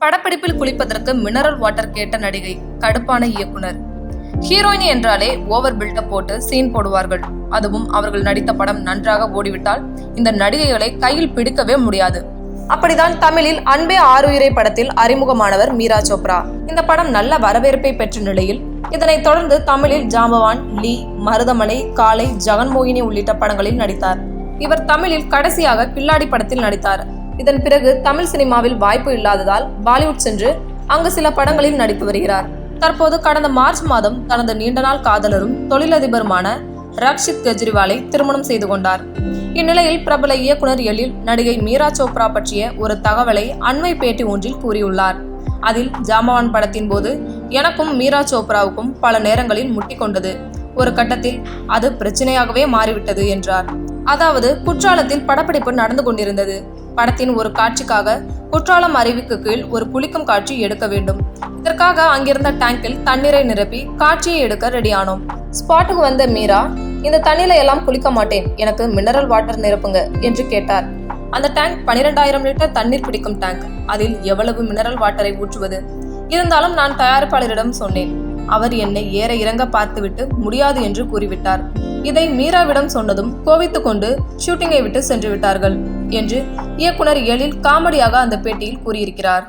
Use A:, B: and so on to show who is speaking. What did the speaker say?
A: படப்பிடிப்பில் குளிப்பதற்கு mineral water கேட்ட நடிகை கடுப்பான இயக்குனர். ஹீரோயின் என்றாலே ஓவர் பில்டப் போட்டு சீன் போடுவார்கள். அதுவும் அவர்கள் நடித்த படம் நன்றாக ஓடிவிட்டால் இந்த நடிகைகளை கையில் பிடிக்கவே முடியாது. அப்படிதான் தமிழில் அன்பே ஆறுயிரை படத்தில் அறிமுகமானவர் மீரா சோப்ரா. இந்த படம் நல்ல வரவேற்பை பெற்ற நிலையில் இதனைத் தொடர்ந்து தமிழில் ஜாம்பவான் லீ மருதமலை காலை ஜெகன்மோகினி உள்ளிட்ட படங்களில் நடித்தார். இவர் தமிழில் கடைசியாக கில்லாடி படத்தில் நடித்தார். இதன் பிறகு தமிழ் சினிமாவில் வாய்ப்பு இல்லாததால் பாலிவுட் சென்று அங்கு சில படங்களில் நடித்து வருகிறார். தற்போது கடந்த மார்ச் மாதம் தனது நீண்ட நாள் காதலரும் தொழிலதிபருமான ரக்ஷித் கெஜ்ரிவாலை திருமணம் செய்து கொண்டார். இந்நிலையில் பிரபல இயக்குனர் எழில் நடிகை மீரா சோப்ரா பற்றிய ஒரு தகவலை அண்மை பேட்டி ஒன்றில் கூறியுள்ளார். அதில் ஜாமவான் படத்தின் போது எனக்கும் மீரா சோப்ராவுக்கும் பல நேரங்களில் முட்டிக்கொண்டது ஒரு கட்டத்தில் அது பிரச்சனையாகவே மாறிவிட்டது என்றார். அதாவது குற்றாலத்தில் படப்பிடிப்பு நடந்து கொண்டிருந்தது. படத்தின் ஒரு காட்சிக்காக குற்றாலம் அருவிக்கு கீழ் ஒரு குளிக்கும் காட்சி எடுக்க வேண்டும். இதற்காக அங்கிருந்த டேங்கில் தண்ணீரை நிரப்பி காட்சியை எடுக்க ரெடியானோம். ஸ்பாட்டுக்கு வந்த மீரா இந்த தண்ணியில எல்லாம் குளிக்க மாட்டேன். எனக்கு மினரல் வாட்டர் நிரப்புங்க என்று கேட்டார். அந்த டேங்க் பனிரெண்டாயிரம் லிட்டர் தண்ணீர் பிடிக்கும் டேங்க் அதில் எவ்வளவு மினரல் வாட்டரை ஊற்றுவது? இருந்தாலும் நான் தயாரிப்பாளரிடம் சொன்னேன். அவர் என்னை ஏற இறங்க பார்த்துவிட்டு முடியாது என்று கூறிவிட்டார். இதை மீராவிடம் சொன்னதும் கோவித்துக்கொண்டு ஷூட்டிங்கை விட்டு சென்று விட்டார்கள். என்று இயக்குனர் எழில் காமெடியாக அந்த பேட்டியில் கூறியிருக்கிறார்.